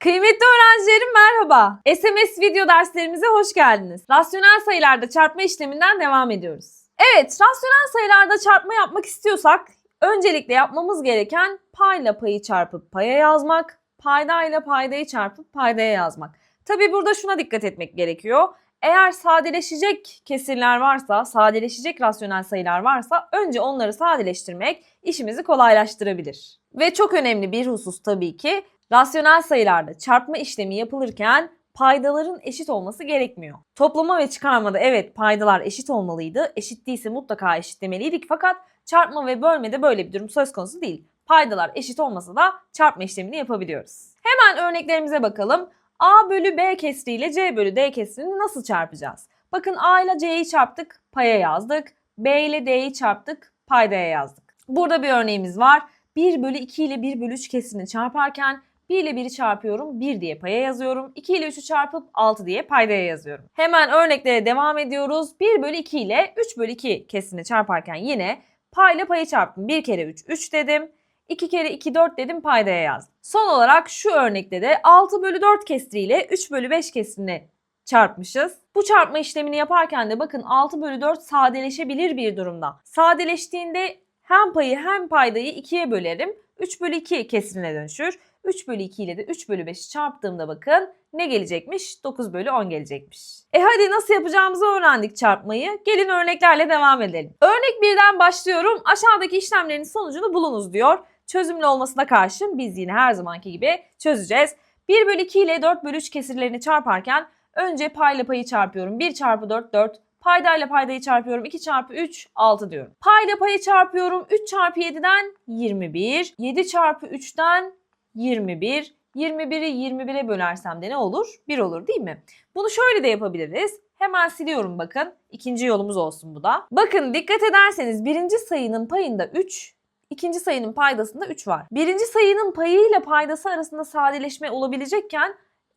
Kıymetli öğrencilerim merhaba. SMS video derslerimize hoş geldiniz. Rasyonel sayılarda çarpma işleminden devam ediyoruz. Evet, rasyonel sayılarda çarpma yapmak istiyorsak öncelikle yapmamız gereken payla payı çarpıp paya yazmak, paydayla paydayı çarpıp paydaya yazmak. Tabi burada şuna dikkat etmek gerekiyor. Eğer sadeleşecek kesirler varsa, sadeleşecek rasyonel sayılar varsa önce onları sadeleştirmek işimizi kolaylaştırabilir. Ve çok önemli bir husus tabii ki rasyonel sayılarda çarpma işlemi yapılırken paydaların eşit olması gerekmiyor. Toplama ve çıkarmada evet paydalar eşit olmalıydı. Eşit değilse mutlaka eşitlemeliydik fakat çarpma ve bölmede böyle bir durum söz konusu değil. Paydalar eşit olmasa da çarpma işlemini yapabiliyoruz. Hemen örneklerimize bakalım. A bölü B kesriyle C bölü D kesrini nasıl çarpacağız? Bakın A ile C'yi çarptık, paya yazdık. B ile D'yi çarptık, paydaya yazdık. Burada bir örneğimiz var. 1 bölü 2 ile 1 bölü 3 kesrini çarparken 1 ile 1'i çarpıyorum 1 diye paya yazıyorum. 2 ile 3'ü çarpıp 6 diye paydaya yazıyorum. Hemen örneklere devam ediyoruz. 1 bölü 2 ile 3 bölü 2 kesrini çarparken yine payla payı çarptım. 1 kere 3 3 dedim. 2 kere 2 4 dedim paydaya yazdım. Son olarak şu örnekte de 6 bölü 4 kesriyle 3 bölü 5 kesrini çarpmışız. Bu çarpma işlemini yaparken de bakın 6 bölü 4 sadeleşebilir bir durumda. Sadeleştiğinde hem payı hem paydayı 2'ye bölerim. 3 bölü 2 kesrine dönüşür. 3 bölü 2 ile de 3 bölü 5'i çarptığımda bakın ne gelecekmiş? 9 bölü 10 gelecekmiş. E hadi nasıl yapacağımızı öğrendik çarpmayı. Gelin örneklerle devam edelim. Örnek birden başlıyorum. Aşağıdaki işlemlerin sonucunu bulunuz diyor. Çözümlü olmasına karşın biz yine her zamanki gibi çözeceğiz. 1 bölü 2 ile 4 bölü 3 kesirlerini çarparken önce payla payı çarpıyorum. 1 çarpı 4 4. Paydayla paydayı çarpıyorum. 2 çarpı 3 6 diyorum. Payla payı çarpıyorum. 3 çarpı 7'den 21. 7 çarpı 3'ten 21. 21'i 21'e bölersem de ne olur? 1 olur değil mi? Bunu şöyle de yapabiliriz. Hemen siliyorum bakın. İkinci yolumuz olsun bu da. Bakın dikkat ederseniz birinci sayının payında 3, ikinci sayının paydasında 3 var. Birinci sayının payıyla paydası arasında sadeleşme olabilecekken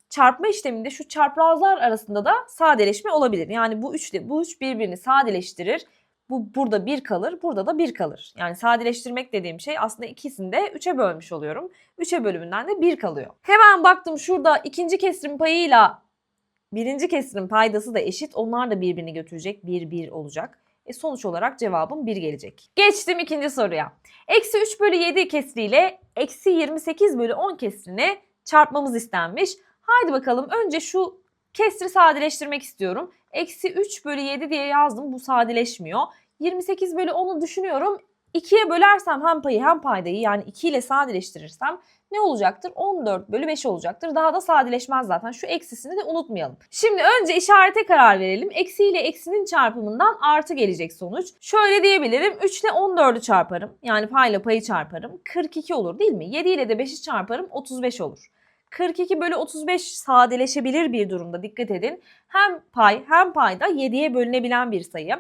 çarpma işleminde şu çaprazlar arasında da sadeleşme olabilir. Yani bu üçle bu üç birbirini sadeleştirir. Bu burada bir kalır, burada da bir kalır. Yani sadeleştirmek dediğim şey aslında ikisini de 3'e bölmüş oluyorum. 3'e bölümünden de 1 kalıyor. Hemen baktım şurada ikinci kesrin payıyla birinci kesrin paydası da eşit. Onlar da birbirini götürecek. 1 1 olacak. E sonuç olarak cevabım 1 gelecek. Geçtim ikinci soruya. Eksi 3 bölü 7 kesriyle eksi 28 bölü 10 kesrini çarpmamız istenmiş. Haydi bakalım önce şu kesri sadeleştirmek istiyorum. Eksi 3 bölü 7 diye yazdım bu sadeleşmiyor. 28 bölü 10'u düşünüyorum. 2'ye bölersem hem payı hem paydayı yani 2 ile sadeleştirirsem ne olacaktır? 14 bölü 5 olacaktır. Daha da sadeleşmez zaten. Şu eksisini de unutmayalım. Şimdi önce işarete karar verelim. Eksi ile eksinin çarpımından artı gelecek sonuç. Şöyle diyebilirim. 3 ile 14'ü çarparım. Yani payla payı çarparım. 42 olur değil mi? 7 ile de 5'i çarparım. 35 olur. 42 bölü 35 sadeleşebilir bir durumda dikkat edin. Hem pay hem payda 7'ye bölünebilen bir sayı.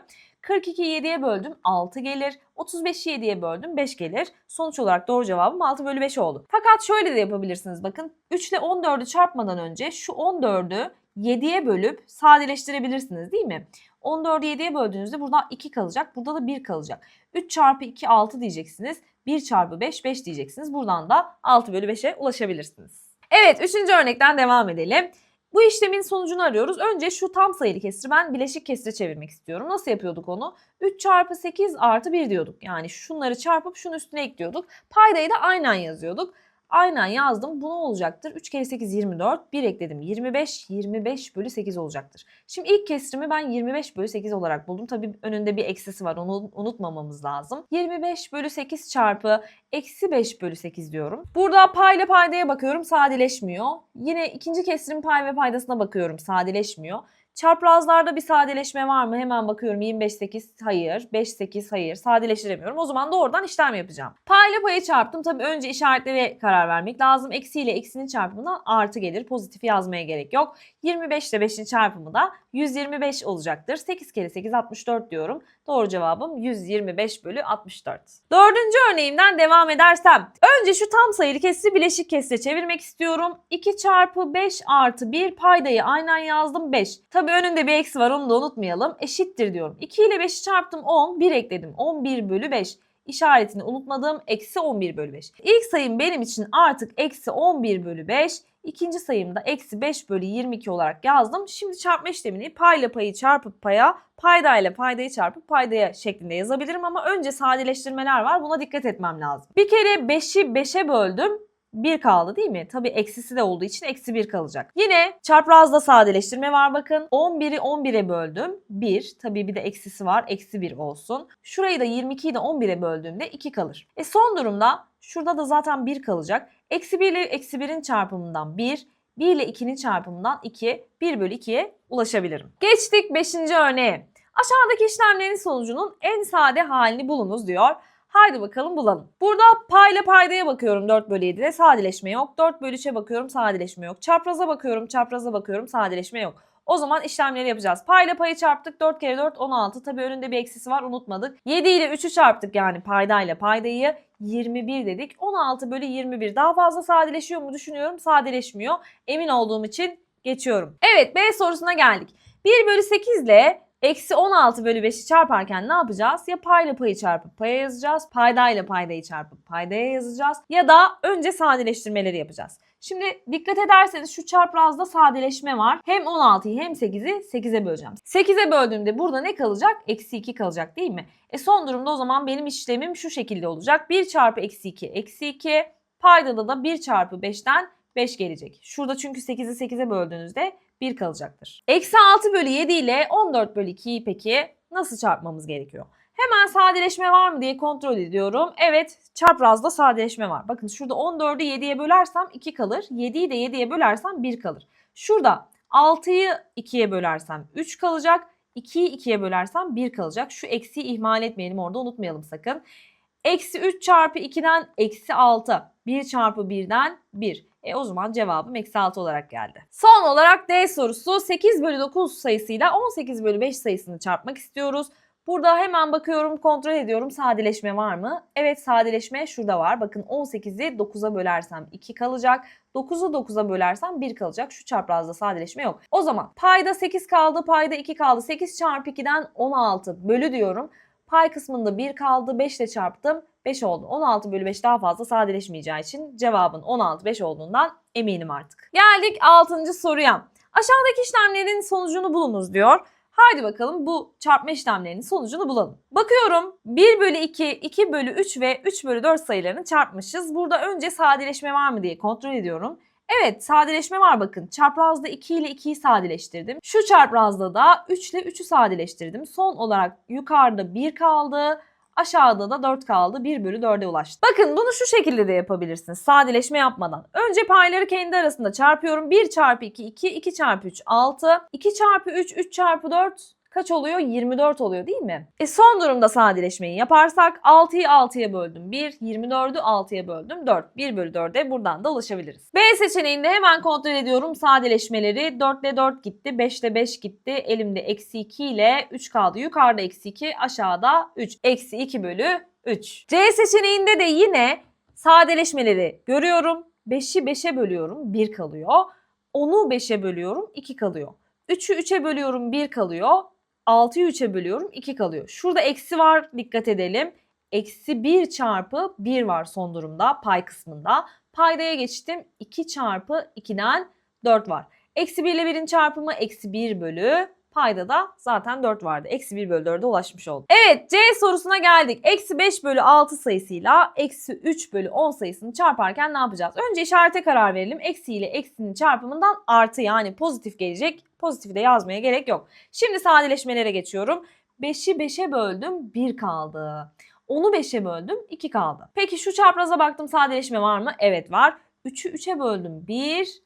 42'yi 7'ye böldüm 6 gelir. 35'i 7'ye böldüm 5 gelir. Sonuç olarak doğru cevabım 6 bölü 5 oldu. Fakat şöyle de yapabilirsiniz bakın. 3 ile 14'ü çarpmadan önce şu 14'ü 7'ye bölüp sadeleştirebilirsiniz değil mi? 14'ü 7'ye böldüğünüzde burada 2 kalacak. Burada da 1 kalacak. 3 çarpı 2 6 diyeceksiniz. 1 çarpı 5 5 diyeceksiniz. Buradan da 6 bölü 5'e ulaşabilirsiniz. Evet üçüncü örnekten devam edelim. Bu işlemin sonucunu arıyoruz. Önce şu tam sayılı kesri ben bileşik kesre çevirmek istiyorum. Nasıl yapıyorduk onu? 3 çarpı 8 artı 1 diyorduk. Yani şunları çarpıp şunun üstüne ekliyorduk. Paydayı da aynen yazıyorduk. Aynen yazdım. Bu ne olacaktır? 3 kere 8 24. 1 ekledim. 25. 25 bölü 8 olacaktır. Şimdi ilk kesrimi ben 25 bölü 8 olarak buldum. Tabii önünde bir eksisi var. Onu unutmamamız lazım. 25 bölü 8 çarpı eksi 5 bölü 8 diyorum. Burada payla paydaya bakıyorum. Sadeleşmiyor. Yine ikinci kesrin pay ve paydasına bakıyorum. Sadeleşmiyor. Çaprazlarda bir sadeleşme var mı? Hemen bakıyorum 25 8 hayır, 5 8 hayır. Sadeleştiremiyorum. O zaman doğrudan işlem yapacağım. Payla payı çarptım. Tabii önce işaretlere karar vermek lazım. Eksi ile eksinin çarpımından artı gelir. Pozitif yazmaya gerek yok. 25 ile 5'in çarpımı da 125 olacaktır. 8 kere 8 64 diyorum. Doğru cevabım 125 bölü 64. Dördüncü örneğimden devam edersem. Önce şu tam sayılı kesri bileşik kesre çevirmek istiyorum. 2 çarpı 5 artı 1 paydayı aynen yazdım 5. Tabi önünde bir eksi var onu da unutmayalım. Eşittir diyorum. 2 ile 5'i çarptım 10. 1 ekledim. 11 bölü 5. işaretini unutmadığım eksi 11 bölü 5. İlk sayım benim için artık eksi 11 bölü 5. İkinci sayımda eksi 5 bölü 22 olarak yazdım. Şimdi çarpma işlemini payla payı çarpıp paya, paydayla paydayı çarpıp paydaya şeklinde yazabilirim ama önce sadeleştirmeler var. Buna dikkat etmem lazım. Bir kere 5'i 5'e böldüm. 1 kaldı değil mi? Tabii eksisi de olduğu için eksi 1 kalacak. Yine çaprazda sadeleştirme var bakın. 11'i 11'e böldüm. 1. Tabii bir de eksisi var. Eksi 1 olsun. Şurayı da 22'yi de 11'e böldüğümde 2 kalır. E son durumda şurada da zaten 1 kalacak. Eksi 1 ile eksi 1'in çarpımından 1. 1 ile 2'nin çarpımından 2. 1 bölü 2'ye ulaşabilirim. Geçtik 5. örneğe. Aşağıdaki işlemlerin sonucunun en sade halini bulunuz diyor. Haydi bakalım bulalım. Burada payla paydaya bakıyorum 4 bölü 7'de sadeleşme yok. 4 bölü 3'e bakıyorum sadeleşme yok. Çapraza bakıyorum çapraza bakıyorum sadeleşme yok. O zaman işlemleri yapacağız. Payla payı çarptık 4 kere 4 16. Tabii önünde bir eksisi var unutmadık. 7 ile 3'ü çarptık yani paydayla paydayı 21 dedik. 16 bölü 21 daha fazla sadeleşiyor mu düşünüyorum sadeleşmiyor. Emin olduğum için geçiyorum. Evet B sorusuna geldik. 1 bölü 8 ile Eksi 16 bölü 5'i çarparken ne yapacağız? Ya payla payı çarpıp paya yazacağız. Paydayla paydayı çarpıp paydaya yazacağız. Ya da önce sadeleştirmeleri yapacağız. Şimdi dikkat ederseniz şu çaprazda sadeleşme var. Hem 16'yı hem 8'i 8'e böleceğim. 8'e böldüğümde burada ne kalacak? Eksi 2 kalacak değil mi? E son durumda o zaman benim işlemim şu şekilde olacak. 1 çarpı eksi 2 eksi 2. Paydada da 1 çarpı 5'ten 5 gelecek. Şurada çünkü 8'i 8'e böldüğünüzde 1 kalacaktır. Eksi 6 bölü 7 ile 14 bölü 2'yi peki nasıl çarpmamız gerekiyor? Hemen sadeleşme var mı diye kontrol ediyorum. Evet çaprazda sadeleşme var. Bakın şurada 14'ü 7'ye bölersem 2 kalır. 7'yi de 7'ye bölersem 1 kalır. Şurada 6'yı 2'ye bölersem 3 kalacak. 2'yi 2'ye bölersem 1 kalacak. Şu eksiği ihmal etmeyelim orada unutmayalım sakın. Eksi 3 çarpı 2'den eksi 6. 1 çarpı 1'den 1. E o zaman cevabım eksi 6 olarak geldi. Son olarak D sorusu 8 bölü 9 sayısıyla 18 bölü 5 sayısını çarpmak istiyoruz. Burada hemen bakıyorum kontrol ediyorum sadeleşme var mı? Evet sadeleşme şurada var. Bakın 18'i 9'a bölersem 2 kalacak. 9'u 9'a bölersem 1 kalacak. Şu çaprazda sadeleşme yok. O zaman payda 8 kaldı payda 2 kaldı. 8 çarpı 2'den 16 bölü diyorum. Pay kısmında 1 kaldı 5 ile çarptım 5 oldu. 16 bölü 5 daha fazla sadeleşmeyeceği için cevabın 16 5 olduğundan eminim artık. Geldik 6. soruya. Aşağıdaki işlemlerin sonucunu bulunuz diyor. Haydi bakalım bu çarpma işlemlerinin sonucunu bulalım. Bakıyorum 1 bölü 2, 2 bölü 3 ve 3 bölü 4 sayılarını çarpmışız. Burada önce sadeleşme var mı diye kontrol ediyorum. Evet sadeleşme var bakın. Çaprazda 2 ile 2'yi sadeleştirdim. Şu çaprazda da 3 ile 3'ü sadeleştirdim. Son olarak yukarıda 1 kaldı. Aşağıda da 4 kaldı. 1 bölü 4'e ulaştı. Bakın bunu şu şekilde de yapabilirsiniz. Sadeleşme yapmadan. Önce payları kendi arasında çarpıyorum. 1 çarpı 2 2, 2 çarpı 3 6. 2 çarpı 3 3 çarpı 4 kaç oluyor? 24 oluyor değil mi? E son durumda sadeleşmeyi yaparsak 6'yı 6'ya böldüm 1, 24'ü 6'ya böldüm 4. 1 bölü 4'e buradan da ulaşabiliriz. B seçeneğinde hemen kontrol ediyorum sadeleşmeleri. 4 ile 4 gitti, 5 ile 5 gitti. Elimde eksi 2 ile 3 kaldı. Yukarıda eksi 2, aşağıda 3. Eksi 2 bölü 3. C seçeneğinde de yine sadeleşmeleri görüyorum. 5'i 5'e bölüyorum 1 kalıyor. 10'u 5'e bölüyorum 2 kalıyor. 3'ü 3'e bölüyorum 1 kalıyor. 6'yı 3'e bölüyorum 2 kalıyor. Şurada eksi var dikkat edelim. Eksi 1 çarpı 1 var son durumda pay kısmında. Paydaya geçtim 2 çarpı 2'den 4 var. Eksi 1 ile 1'in çarpımı eksi 1 bölü payda da zaten 4 vardı. Eksi 1 bölü 4'e ulaşmış olduk. Evet C sorusuna geldik. Eksi 5 bölü 6 sayısıyla eksi 3 bölü 10 sayısını çarparken ne yapacağız? Önce işarete karar verelim. Eksi ile eksinin çarpımından artı yani pozitif gelecek. Pozitifi de yazmaya gerek yok. Şimdi sadeleşmelere geçiyorum. 5'i 5'e böldüm 1 kaldı. 10'u 5'e böldüm 2 kaldı. Peki şu çapraza baktım sadeleşme var mı? Evet var. 3'ü 3'e böldüm 1.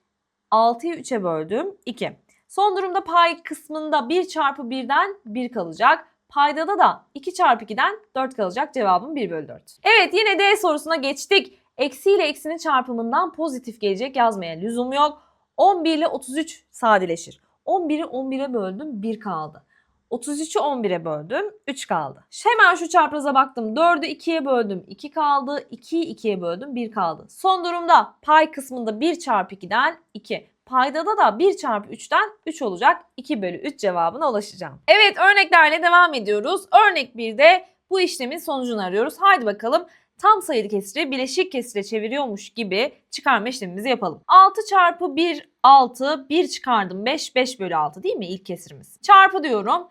6'yı 3'e böldüm 2. Son durumda pay kısmında 1 çarpı 1'den 1 kalacak. Paydada da 2 çarpı 2'den 4 kalacak. Cevabım 1 bölü 4. Evet yine D sorusuna geçtik. Eksi ile eksinin çarpımından pozitif gelecek yazmaya lüzum yok. 11 ile 33 sadeleşir. 11'i 11'e böldüm 1 kaldı. 33'ü 11'e böldüm 3 kaldı. Hemen şu çapraza baktım. 4'ü 2'ye böldüm 2 kaldı. 2'yi 2'ye böldüm 1 kaldı. Son durumda pay kısmında 1 çarpı 2'den 2. Paydada da 1 çarpı 3'ten 3 olacak. 2 bölü 3 cevabına ulaşacağım. Evet örneklerle devam ediyoruz. Örnek 1'de Bu işlemin sonucunu arıyoruz. Haydi bakalım tam sayılı kesiri bileşik kesire çeviriyormuş gibi çıkarma işlemimizi yapalım. 6 çarpı 1 6 1 çıkardım 5 5 bölü 6 değil mi ilk kesirimiz? Çarpı diyorum.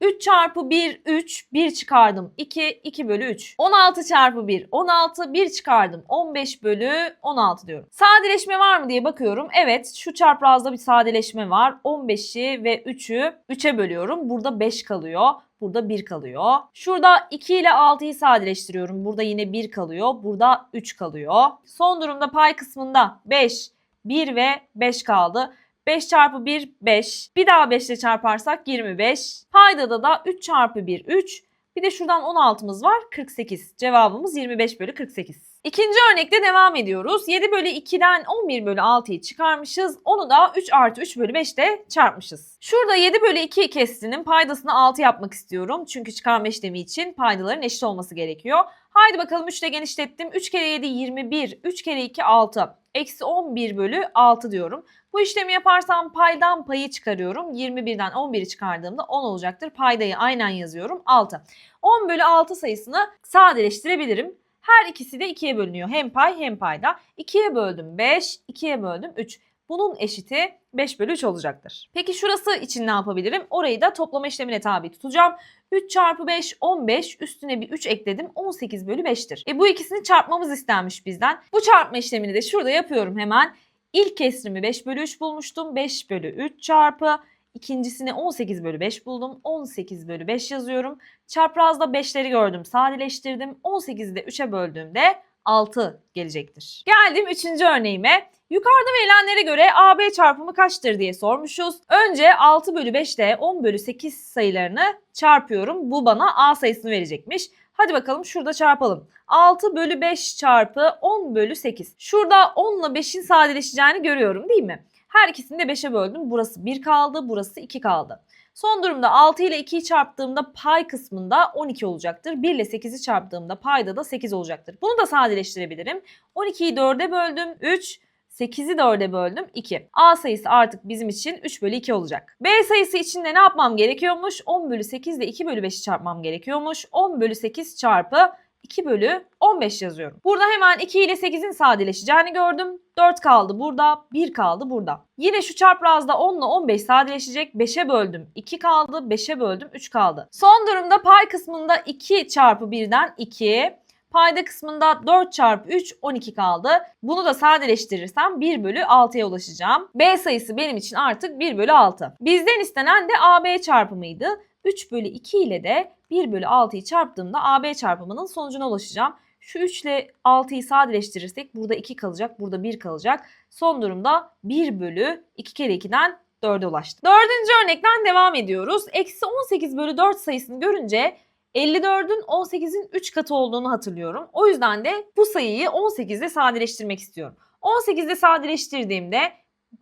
3 çarpı 1 3 1 çıkardım 2 2 bölü 3 16 çarpı 1 16 1 çıkardım 15 bölü 16 diyorum. Sadeleşme var mı diye bakıyorum. Evet şu çaprazda bir sadeleşme var. 15'i ve 3'ü 3'e bölüyorum. Burada 5 kalıyor. Burada 1 kalıyor. Şurada 2 ile 6'yı sadeleştiriyorum. Burada yine 1 kalıyor. Burada 3 kalıyor. Son durumda pay kısmında 5, 1 ve 5 kaldı. 5 çarpı 1 5. Bir daha 5 ile çarparsak 25. Paydada da 3 çarpı 1 3. Bir de şuradan 16'mız var 48. Cevabımız 25 bölü 48. İkinci örnekte devam ediyoruz. 7 bölü 2'den 11 bölü 6'yı çıkarmışız. Onu da 3 artı 3 bölü 5'te çarpmışız. Şurada 7 bölü 2 kesrinin paydasını 6 yapmak istiyorum. Çünkü çıkarma işlemi için paydaların eşit olması gerekiyor. Haydi bakalım 3 ile genişlettim. 3 kere 7 21. 3 kere 2 6. Eksi 11 bölü 6 diyorum. Bu işlemi yaparsam paydan payı çıkarıyorum. 21'den 11'i çıkardığımda 10 olacaktır. Paydayı aynen yazıyorum. 6. 10 bölü 6 sayısını sadeleştirebilirim. Her ikisi de 2'ye bölünüyor. Hem pay hem payda. 2'ye böldüm 5, 2'ye böldüm 3. Bunun eşiti 5 bölü 3 olacaktır. Peki şurası için ne yapabilirim? Orayı da toplama işlemine tabi tutacağım. 3 çarpı 5 15 üstüne bir 3 ekledim 18 bölü 5'tir. E bu ikisini çarpmamız istenmiş bizden. Bu çarpma işlemini de şurada yapıyorum hemen. İlk kesrimi 5 bölü 3 bulmuştum. 5 bölü 3 çarpı ikincisini 18 bölü 5 buldum. 18 bölü 5 yazıyorum. Çaprazda 5'leri gördüm sadeleştirdim. 18'i de 3'e böldüğümde 6 gelecektir. Geldim 3. örneğime. Yukarıda verilenlere göre AB çarpımı kaçtır diye sormuşuz. Önce 6 bölü 5 ile 10 bölü 8 sayılarını çarpıyorum. Bu bana A sayısını verecekmiş. Hadi bakalım şurada çarpalım. 6 bölü 5 çarpı 10 bölü 8. Şurada 10 ile 5'in sadeleşeceğini görüyorum değil mi? Her ikisini de 5'e böldüm. Burası 1 kaldı, burası 2 kaldı. Son durumda 6 ile 2'yi çarptığımda pay kısmında 12 olacaktır. 1 ile 8'i çarptığımda payda da 8 olacaktır. Bunu da sadeleştirebilirim. 12'yi 4'e böldüm 3, 8'i 4'e böldüm 2. A sayısı artık bizim için 3 bölü 2 olacak. B sayısı için de ne yapmam gerekiyormuş? 10 bölü 8 ile 2 bölü 5'i çarpmam gerekiyormuş. 10 bölü 8 çarpı 2 bölü 15 yazıyorum. Burada hemen 2 ile 8'in sadeleşeceğini gördüm. 4 kaldı burada, 1 kaldı burada. Yine şu çaprazda 10 ile 15 sadeleşecek. 5'e böldüm 2 kaldı, 5'e böldüm 3 kaldı. Son durumda pay kısmında 2 çarpı 1'den 2, Payda kısmında 4 çarpı 3 12 kaldı. Bunu da sadeleştirirsem 1 bölü 6'ya ulaşacağım. B sayısı benim için artık 1 bölü 6. Bizden istenen de AB çarpımıydı. 3 bölü 2 ile de 1 bölü 6'yı çarptığımda AB çarpımının sonucuna ulaşacağım. Şu 3 ile 6'yı sadeleştirirsek burada 2 kalacak, burada 1 kalacak. Son durumda 1 bölü 2 kere 2'den 4'e ulaştım. Dördüncü örnekten devam ediyoruz. Eksi 18 bölü 4 sayısını görünce 54'ün 18'in 3 katı olduğunu hatırlıyorum. O yüzden de bu sayıyı 18'de sadeleştirmek istiyorum. 18'de sadeleştirdiğimde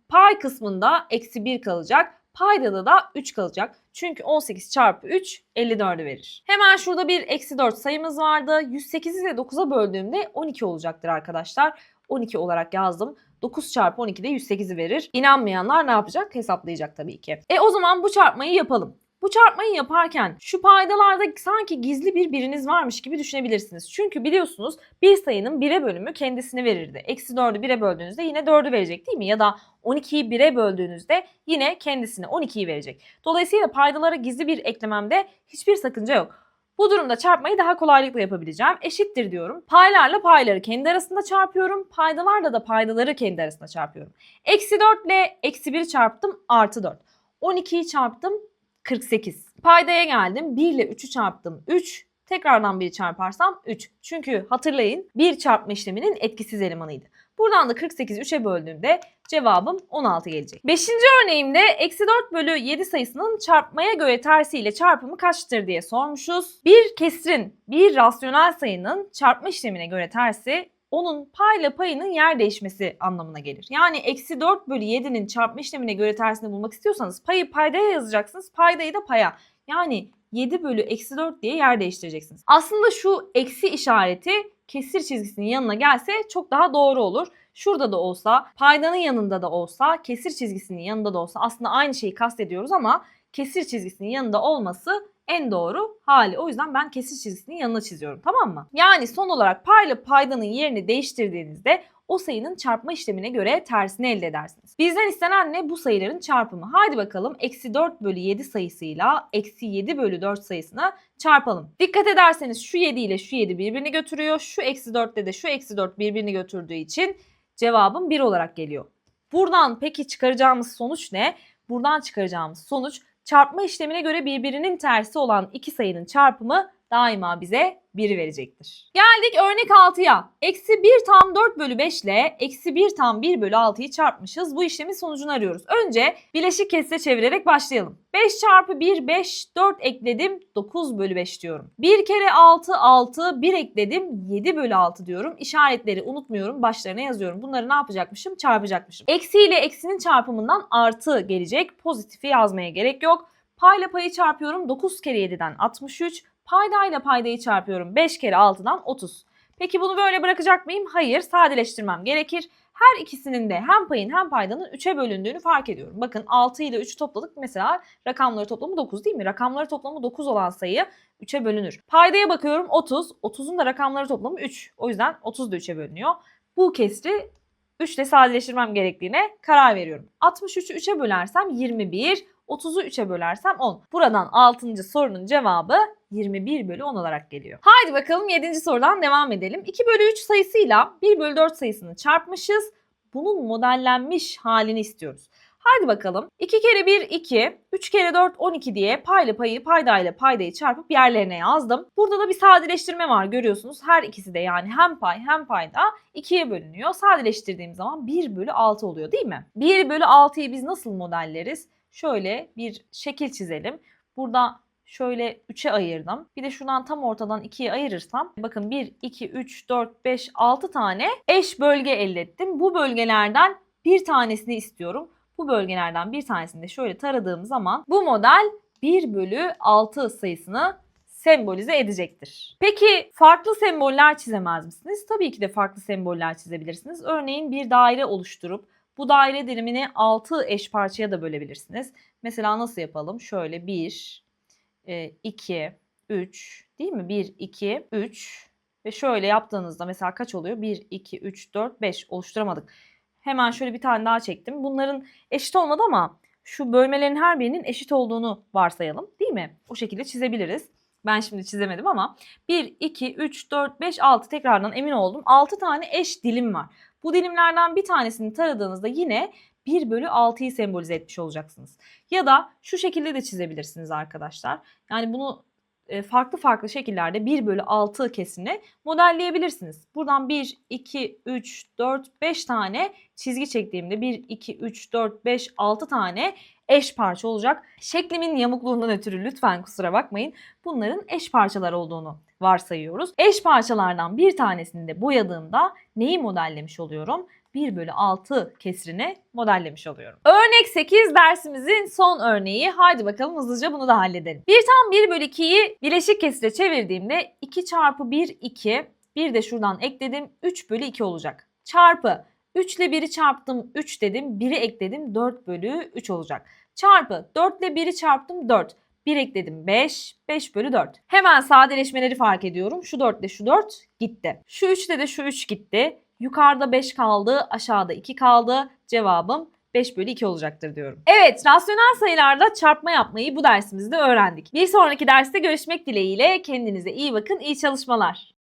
pay kısmında eksi 1 kalacak. Paydada da 3 kalacak. Çünkü 18 çarpı 3 54'ü verir. Hemen şurada bir eksi 4 sayımız vardı. 108'i de 9'a böldüğümde 12 olacaktır arkadaşlar. 12 olarak yazdım. 9 çarpı 12 de 108'i verir. İnanmayanlar ne yapacak? Hesaplayacak tabii ki. E o zaman bu çarpmayı yapalım. Bu çarpmayı yaparken şu paydalarda sanki gizli bir biriniz varmış gibi düşünebilirsiniz. Çünkü biliyorsunuz bir sayının 1'e bölümü kendisini verirdi. Eksi 4'ü 1'e böldüğünüzde yine 4'ü verecek değil mi? Ya da 12'yi 1'e böldüğünüzde yine kendisine 12'yi verecek. Dolayısıyla paydalara gizli bir eklememde hiçbir sakınca yok. Bu durumda çarpmayı daha kolaylıkla yapabileceğim. Eşittir diyorum. Paylarla payları kendi arasında çarpıyorum. Paydalarla da paydaları kendi arasında çarpıyorum. Eksi 4 ile eksi 1 çarptım artı 4. 12'yi çarptım 48. Paydaya geldim. 1 ile 3'ü çarptım. 3. Tekrardan 1'i çarparsam 3. Çünkü hatırlayın 1 çarpma işleminin etkisiz elemanıydı. Buradan da 48'i 3'e böldüğümde cevabım 16 gelecek. Beşinci örneğimde eksi 4 bölü 7 sayısının çarpmaya göre tersiyle çarpımı kaçtır diye sormuşuz. Bir kesrin bir rasyonel sayının çarpma işlemine göre tersi onun payla payının yer değişmesi anlamına gelir. Yani eksi 4 bölü 7'nin çarpma işlemine göre tersini bulmak istiyorsanız payı paydaya yazacaksınız. Paydayı da paya. Yani 7 bölü eksi 4 diye yer değiştireceksiniz. Aslında şu eksi işareti kesir çizgisinin yanına gelse çok daha doğru olur. Şurada da olsa, paydanın yanında da olsa, kesir çizgisinin yanında da olsa aslında aynı şeyi kastediyoruz ama kesir çizgisinin yanında olması en doğru hali. O yüzden ben kesir çizgisinin yanına çiziyorum tamam mı? Yani son olarak payla paydanın yerini değiştirdiğinizde o sayının çarpma işlemine göre tersini elde edersiniz. Bizden istenen ne? Bu sayıların çarpımı. Haydi bakalım eksi 4 bölü 7 sayısıyla eksi 7 bölü 4 sayısına çarpalım. Dikkat ederseniz şu 7 ile şu 7 birbirini götürüyor. Şu eksi 4 ile de şu eksi 4 birbirini götürdüğü için cevabım 1 olarak geliyor. Buradan peki çıkaracağımız sonuç ne? Buradan çıkaracağımız sonuç çarpma işlemine göre birbirinin tersi olan iki sayının çarpımı daima bize 1 verecektir. Geldik örnek 6'ya. Eksi 1 tam 4 bölü 5 ile eksi 1 tam 1 bölü 6'yı çarpmışız. Bu işlemin sonucunu arıyoruz. Önce bileşik kesre çevirerek başlayalım. 5 çarpı 1 5 4 ekledim 9 bölü 5 diyorum. 1 kere 6 6 1 ekledim 7 bölü 6 diyorum. İşaretleri unutmuyorum başlarına yazıyorum. Bunları ne yapacakmışım? Çarpacakmışım. Eksi ile eksinin çarpımından artı gelecek. Pozitifi yazmaya gerek yok. Payla payı çarpıyorum 9 kere 7'den 63. Paydayla paydayı çarpıyorum 5 kere 6'dan 30. Peki bunu böyle bırakacak mıyım? Hayır sadeleştirmem gerekir. Her ikisinin de hem payın hem paydanın 3'e bölündüğünü fark ediyorum. Bakın 6 ile 3'ü topladık. Mesela rakamları toplamı 9 değil mi? Rakamları toplamı 9 olan sayı 3'e bölünür. Paydaya bakıyorum 30. 30'un da rakamları toplamı 3. O yüzden 30 da 3'e bölünüyor. Bu kesri 3 ile sadeleştirmem gerektiğine karar veriyorum. 63'ü 3'e bölersem 21, 30'u 3'e bölersem 10. Buradan 6. sorunun cevabı 21 bölü 10 olarak geliyor. Haydi bakalım 7. sorudan devam edelim. 2 bölü 3 sayısıyla 1 bölü 4 sayısını çarpmışız. Bunun modellenmiş halini istiyoruz. Haydi bakalım. 2 kere 1 2, 3 kere 4 12 diye payla payı paydayla paydayı çarpıp yerlerine yazdım. Burada da bir sadeleştirme var görüyorsunuz. Her ikisi de yani hem pay hem payda 2'ye bölünüyor. Sadeleştirdiğim zaman 1 bölü 6 oluyor değil mi? 1 bölü 6'yı biz nasıl modelleriz? Şöyle bir şekil çizelim. Burada şöyle 3'e ayırdım. Bir de şuradan tam ortadan 2'ye ayırırsam bakın 1, 2, 3, 4, 5, 6 tane eş bölge elde ettim. Bu bölgelerden bir tanesini istiyorum. Bu bölgelerden bir tanesini de şöyle taradığım zaman bu model 1 bölü 6 sayısını sembolize edecektir. Peki farklı semboller çizemez misiniz? Tabii ki de farklı semboller çizebilirsiniz. Örneğin bir daire oluşturup bu daire dilimini 6 eş parçaya da bölebilirsiniz. Mesela nasıl yapalım? Şöyle 1, 2, 3 değil mi? 1, 2, 3 ve şöyle yaptığınızda mesela kaç oluyor? 1, 2, 3, 4, 5 oluşturamadık. Hemen şöyle bir tane daha çektim. Bunların eşit olmadı ama şu bölmelerin her birinin eşit olduğunu varsayalım değil mi? O şekilde çizebiliriz. Ben şimdi çizemedim ama 1, 2, 3, 4, 5, 6 tekrardan emin oldum. 6 tane eş dilim var. Bu dilimlerden bir tanesini taradığınızda yine 1 bölü 6'yı sembolize etmiş olacaksınız. Ya da şu şekilde de çizebilirsiniz arkadaşlar. Yani bunu e, farklı farklı şekillerde 1 bölü 6 kesini modelleyebilirsiniz. Buradan 1, 2, 3, 4, 5 tane çizgi çektiğimde 1, 2, 3, 4, 5, 6 tane eş parça olacak. Şeklimin yamukluğundan ötürü lütfen kusura bakmayın. Bunların eş parçalar olduğunu varsayıyoruz. Eş parçalardan bir tanesini de boyadığımda neyi modellemiş oluyorum? 1 bölü 6 kesrini modellemiş oluyorum. Örnek 8 dersimizin son örneği. Haydi bakalım hızlıca bunu da halledelim. 1 tam 1 bölü 2'yi bileşik kesire çevirdiğimde 2 çarpı 1 2. Bir de şuradan ekledim 3 bölü 2 olacak. Çarpı 3 ile 1'i çarptım 3 dedim 1'i ekledim 4 bölü 3 olacak. Çarpı 4 ile 1'i çarptım 4. 1 ekledim 5, 5 bölü 4. Hemen sadeleşmeleri fark ediyorum. Şu 4 ile şu 4 gitti. Şu 3 ile de şu 3 gitti. Yukarıda 5 kaldı, aşağıda 2 kaldı. Cevabım 5 bölü 2 olacaktır diyorum. Evet, rasyonel sayılarda çarpma yapmayı bu dersimizde öğrendik. Bir sonraki derste görüşmek dileğiyle kendinize iyi bakın, iyi çalışmalar.